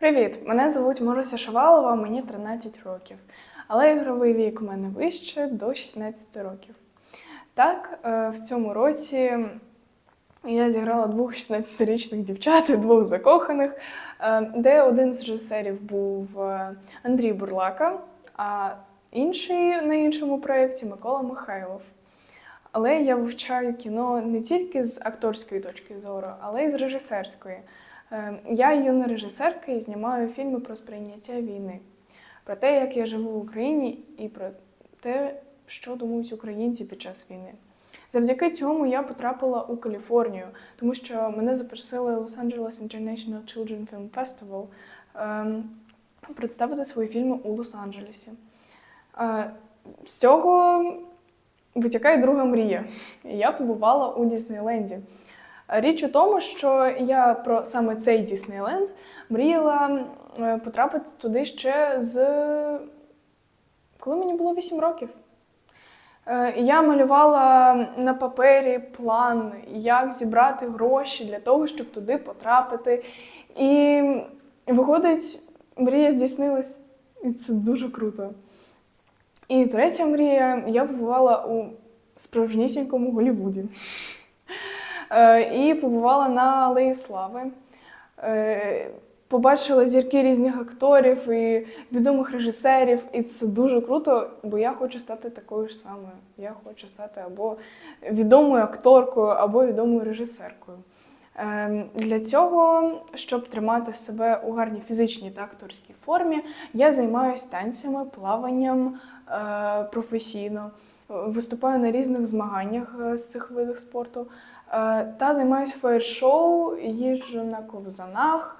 Привіт! Мене звуть Маруся Шувалова, мені 13 років. Але ігровий вік у мене вище до 16 років. Так, е, в цьому році я зіграла двох 16-річних дівчат, і двох закоханих, е, де один з режисерів був е, Андрій Бурлака, а інший на іншому проєкті Микола Михайлов. Але я вивчаю кіно не тільки з акторської точки зору, але й з режисерської. Е, Я юна режисерка і знімаю фільми про сприйняття війни, про те, як я живу в Україні, і про те, що думають українці під час війни. Завдяки цьому я потрапила у Каліфорнію, тому що мене запросили Los Angeles International Children Film Festival ем, представити свої фільми у Лос-Анджелесі. Е, З цього витікає друга мрія. Я побувала у Діснейленді. Річ у тому, що я про саме цей Діснейленд мріяла е, потрапити туди ще з коли мені було 8 років. Е, Я малювала на папері план, як зібрати гроші для того, щоб туди потрапити. І виходить, мрія здійснилась. І це дуже круто. І третя мрія, я побувала у справжнісінькому Голлівуді. Е, І побувала на Алеї Слави. Е, Побачила зірки різних акторів і відомих режисерів, і це дуже круто, бо я хочу стати такою ж самою. Я хочу стати або відомою акторкою, або відомою режисеркою. Ем, Для цього, щоб тримати себе у гарній фізичній та акторській формі, я займаюся танцями, плаванням е, професійно, виступаю на різних змаганнях е, з цих видів спорту е, та займаюся фаєр-шоу, їжджу на ковзанах,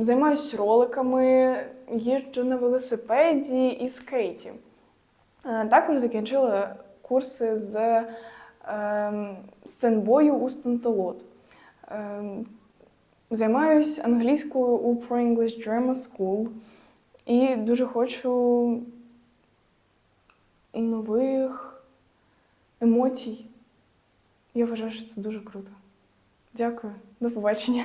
займаюсь роликами, їжджу на велосипеді і скейті. Також закінчила курси з ем, сценбою у Стантелот. Ем, Займаюсь англійською у Pro English Drama School і дуже хочу нових емоцій. Я вважаю, що це дуже круто. Дякую, до побачення.